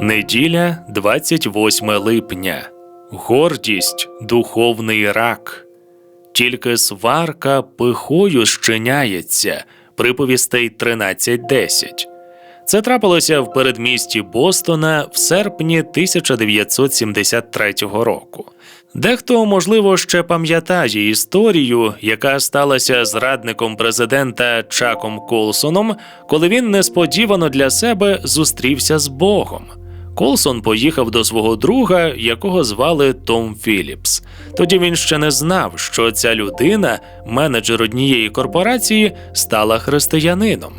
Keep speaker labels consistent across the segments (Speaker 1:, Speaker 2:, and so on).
Speaker 1: Неділя, 28 липня. Гордість духовний рак. Тільки сварка пихою щиняється. Приповістей 13.10. Це трапилося в передмісті Бостона в серпні 1973 року. Дехто, можливо, ще пам'ятає історію, яка сталася з радником президента Чаком Колсоном, коли він несподівано для себе зустрівся з Богом. Колсон поїхав до свого друга, якого звали Том Філіпс. Тоді він ще не знав, що ця людина, менеджер однієї корпорації, стала християнином.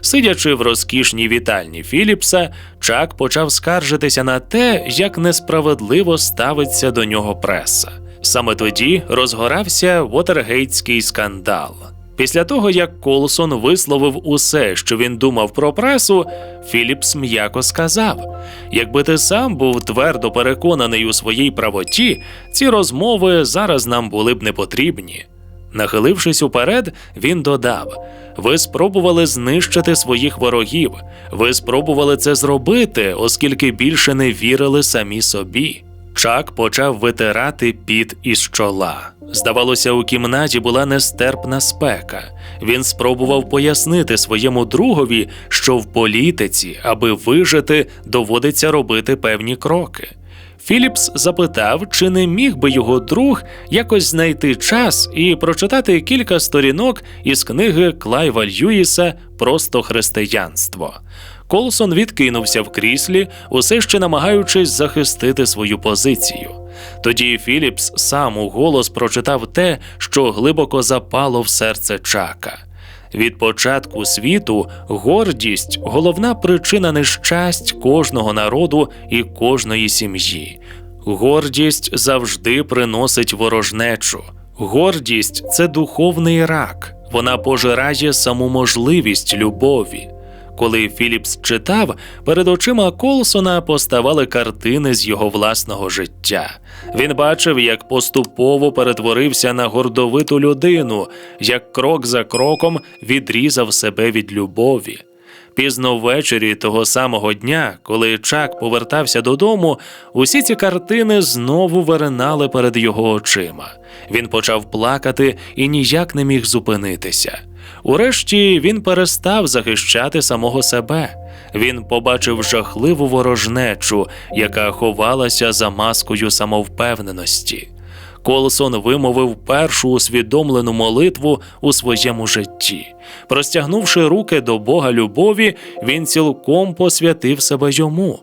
Speaker 1: Сидячи в розкішній вітальні Філіпса, Чак почав скаржитися на те, як несправедливо ставиться до нього преса. Саме тоді розгорався Вотергейтський скандал. Після того, як Колсон висловив усе, що він думав про пресу, Філіпс м'яко сказав: якби ти сам був твердо переконаний у своїй правоті, ці розмови зараз нам були б не потрібні. Нахилившись уперед, він додав: Ви спробували знищити своїх ворогів, ви спробували це зробити, оскільки більше не вірили самі собі. Чак почав витирати піт із чола. Здавалося, у кімнаті була нестерпна спека. Він спробував пояснити своєму другові, що в політиці, аби вижити, доводиться робити певні кроки. Філіпс запитав, чи не міг би його друг якось знайти час і прочитати кілька сторінок із книги Клайва Льюіса Просто християнство. Колсон відкинувся в кріслі, усе ще намагаючись захистити свою позицію. Тоді Філіпс сам у голос прочитав те, що глибоко запало в серце Чака. Від початку світу гордість головна причина нещасть кожного народу і кожної сім'ї. Гордість завжди приносить ворожнечу. Гордість це духовний рак, вона пожирає саму можливість любові. Коли Філіпс читав, перед очима Колсона поставали картини з його власного життя. Він бачив, як поступово перетворився на гордовиту людину, як крок за кроком відрізав себе від любові. Пізно ввечері того самого дня, коли Чак повертався додому, усі ці картини знову виринали перед його очима. Він почав плакати і ніяк не міг зупинитися. Урешті він перестав захищати самого себе. Він побачив жахливу ворожнечу, яка ховалася за маскою самовпевненості. Колсон вимовив першу усвідомлену молитву у своєму житті. Простягнувши руки до Бога любові, він цілком посвятив себе йому.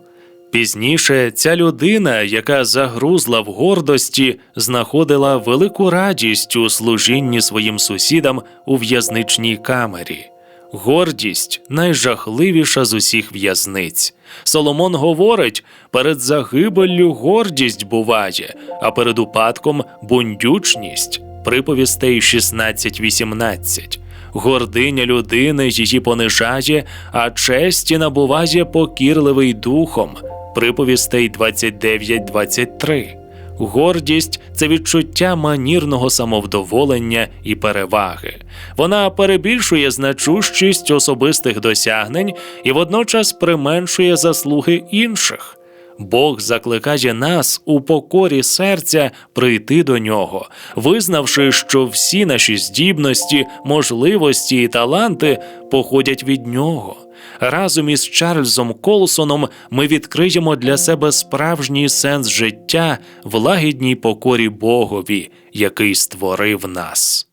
Speaker 1: Пізніше ця людина, яка загрузла в гордості, знаходила велику радість у служінні своїм сусідам у в'язничній камері. Гордість найжахливіша з усіх в'язниць. Соломон говорить: перед загибеллю гордість буває, а перед упадком бундючність. Приповістей 16.18. Гординя людини її понижає, а честі набуває покірливий духом. Приповістей 29.23. Гордість це відчуття манірного самовдоволення і переваги. Вона перебільшує значущість особистих досягнень і водночас применшує заслуги інших. Бог закликає нас у покорі серця прийти до нього, визнавши, що всі наші здібності, можливості і таланти походять від нього. Разом із Чарльзом Колсоном ми відкриємо для себе справжній сенс життя в лагідній покорі Богові, який створив нас.